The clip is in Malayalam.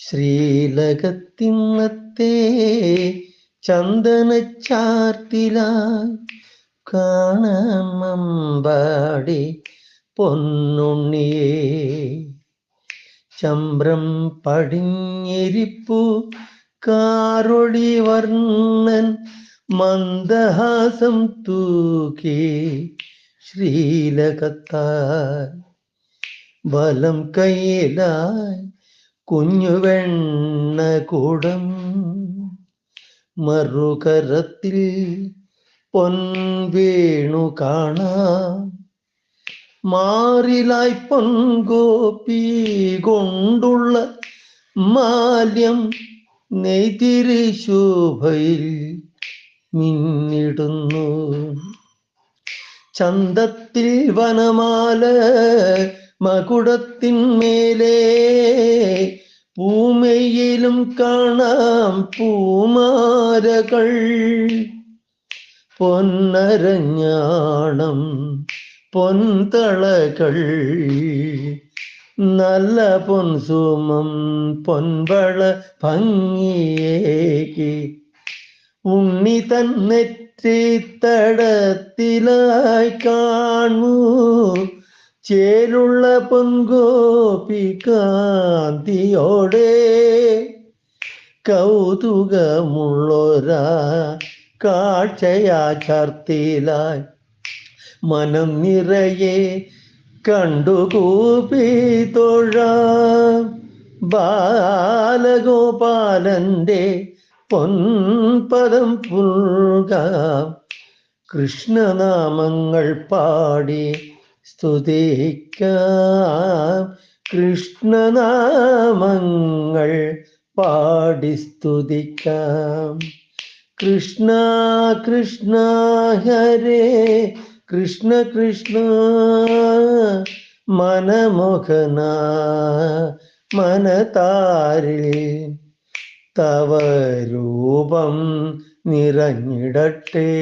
ശ്രീലകത്തിന്നത്തെ ചന്ദനച്ചാർത്തിലായി കാണമമ്പാടി പൊന്നുണ്ണിയേ. ചമ്പ്രം പടിഞ്ഞിരിപ്പു കാറൊടി വർണൻ മന്ദഹാസം തൂക്കി ശ്രീലകത്താൽ വലം കയ്യിലായി കുഞ്ഞു വെണ്ണ കൂടം മറുകരത്തിൽ പൊൻ പൊൻവേണു കാണാം. മാറിലായി പൊൻകോപ്പി കൊണ്ടുള്ള മാല്യം നെയ്തിരി ശോഭയിൽ മിന്നിടുന്നു. ചന്തത്തിൽ വനമാല മകുടത്തിന്മേലെ പൂമയിലും കാണാം പൂമാരകൾ. പൊന്നരഞ്ഞാണം പൊൻതളകൾ നല്ല പൊൻസുമം പൊൻവള ഭംഗിയേക്ക് ഉണ്ണി തന്നെറ്റിത്തടത്തിലായി കാണൂ ചേലുള്ള പൊൻകോപി കാന്തിയോടെ കൗതുകമുള്ളൊരാ കാഴ്ചയാ ചർത്തിലായി മനം നിറയെ കണ്ടുകൂപ്പി തൊഴ ബാലഗോപാലന്റെ പൊൻപദം പുൽകാം കൃഷ്ണനാമങ്ങൾ പാടി സ്തുതിക്കാം. കൃഷ്ണനാമങ്ങൾ പാടി സ്തുതിക്കാം. കൃഷ്ണ കൃഷ്ണ ഹരേ കൃഷ്ണ കൃഷ്ണ മനമോഹന മനതാരിൽ തവ രൂപം നിറഞ്ഞിടട്ടെ.